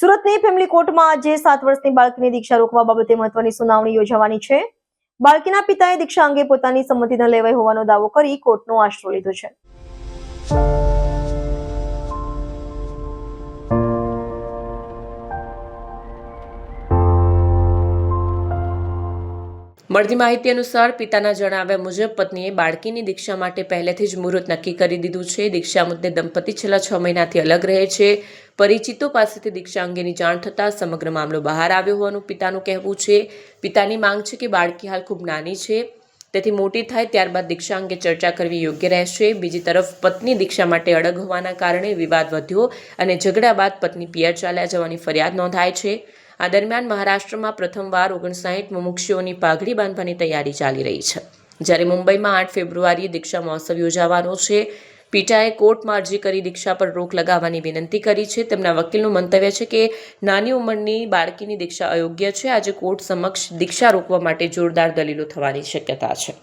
સુરતની ફેમિલી કોર્ટમાં આજે સાત વર્ષની બાળકીની દીક્ષા રોકવા બાબતે મહત્વની સુનાવણી યોજાવાની છે. બાળકીના પિતાએ દીક્ષા અંગે પોતાની સંમતિ ન લેવાઈ હોવાનો દાવો કરી કોર્ટનો આશરો લીધો છે. મળતી માહિતી અનુસાર પિતાના જણાવ્યા મુજબ પત્નીએ બાળકીની દીક્ષા માટે પહેલેથી જ મુહૂર્ત નક્કી કરી દીધું છે. દીક્ષા મુદ્દે દંપતી છેલ્લા છ મહિનાથી અલગ રહે છે. પરિચિતો પાસેથી દીક્ષા અંગેની જાણ થતાં સમગ્ર મામલો બહાર આવ્યો હોવાનું પિતાનું કહેવું છે. પિતાની માંગ છે કે બાળકી હાલ ખૂબ નાની છે. તેથી મોટી થાય ત્યારબાદ દીક્ષા અંગે ચર્ચા કરવી યોગ્ય રહેશે. બીજી તરફ, પત્ની દીક્ષા માટે અડગ હોવાના કારણે વિવાદ વધ્યો અને ઝઘડા બાદ પત્ની પિયર ચાલ્યા જવાની ફરિયાદ નોંધાય છે. આ દરમિયાન મહારાષ્ટ્રમાં પ્રથમવાર ઓગણસાઠ મુમુક્ષીઓની પાઘડી બાંધવાની તૈયારી ચાલી રહી છે. જ્યારે મુંબઈમાં આઠ ફેબ્રુઆરીએ દીક્ષા મહોત્સવ યોજાવાનો છે પીટાએ કોર્ટમાં અરજી કરી દીક્ષા પર રોક લગાવવાની વિનંતી કરી છે. તેમના વકીલનું મંતવ્ય છે કે, નાની ઉંમરની બાળકીની દીક્ષા અયોગ્ય છે. આજે કોર્ટ સમક્ષ દીક્ષા રોકવા માટે જોરદાર દલીલો થવાની શક્યતા છે.